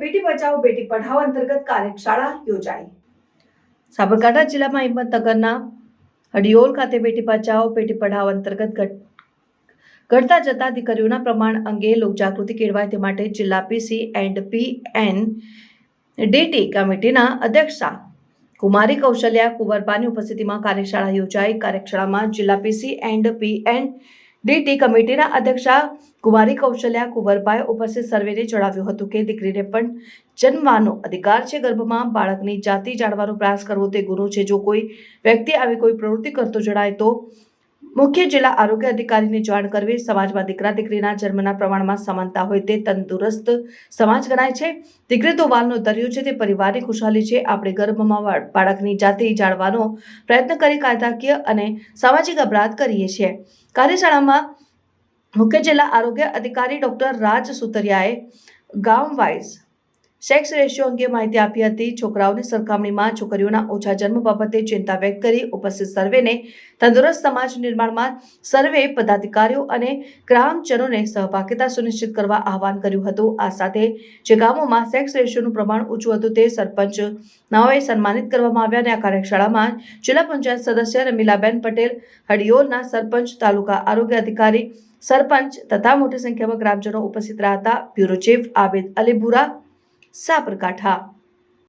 બેટી બચાવો, બેટી પઢાઓ અંતર્ગત કાર્યશાળા યોજાઈ. સાબરકાંઠા જિલ્લામાં હિંમતનગરના હડિયોલ ખાતે બેટી બચાવો, બેટી પઢાઓ અંતર્ગત ઘટતા જતા દીકરીઓના પ્રમાણ અંગે લોકજાગૃતિ કેળવાય તે માટે જિલ્લા PC and P N DT કમિટીના અધ્યક્ષા કુમારી કૌશલ્યા કુંવરબાની ઉપસ્થિતિમાં કાર્યશાળા યોજાઈ. કાર્યશાળામાં જિલ્લા PC and P N DT કમિટીના અધ્યક્ષા કુમારી કૌશલ્યા કુંવરભાઈ ઉપસ્થિત સર્વેને જણાવ્યું હતું કે દીકરીને પણ જન્મવાનો અધિકાર છે. ગર્ભમાં બાળકની જાતિ જાણવાનો પ્રયાસ કરવો તે ગુનો છે. જો કોઈ વ્યક્તિ આવી કોઈ પ્રવૃત્તિ કરતો જણાય તો મુખ્ય જિલ્લા આરોગ્ય અધિકારીને જાણ કરવી સમાજમાં દીકરા દીકરીના જન્મના પ્રમાણમાં સમાનતા હોય તે તંદુરસ્ત સમાજ ગણાય છે. દીકરી તો વાલનો દરિયો છે, તે પરિવારની ખુશાલી છે. આપણે ગર્ભમાં બાળકની જાતે જાણવાનો પ્રયત્ન કરી કાયદાકીય અને સામાજિક અપરાધ કરીએ છીએ. કાર્યશાળામાં મુખ્ય જિલ્લા આરોગ્ય અધિકારી ડોક્ટર રાજ સુતરિયાએ ગામ વાઇઝ સેક્સ રેશિયો અંગે માહિતી આપી હતી. છોકરાઓની સરખામણીમાં છોકરીઓના ઓછા જન્મ બાબતે ચિંતા વ્યક્ત કરી ઉપસ્થિત સર્વેને તંદુરસ્ત સમાજ નિર્માણમાં સર્વે પદાધિકારીઓ અને ગ્રામજનોને સહભાગિતા સુનિશ્ચિત કરવા આહવાન કર્યું હતું. આ સાથે જે ગામોમાં સેક્સ રેશિયોનું પ્રમાણ ઊંચું હતું તે સરપંચ નાઓએ સન્માનિત કરવામાં આવ્યા અને આ કાર્યશાળામાં જિલ્લા પંચાયત સદસ્ય રમીલાબેન પટેલ હડિયોલના સરપંચ, તાલુકા આરોગ્ય અધિકારી, સરપંચ તથા મોટી સંખ્યામાં ગ્રામજનો ઉપસ્થિત રહ્યા હતા. Bureau chief Abid Ali Bhura Sabarkantha.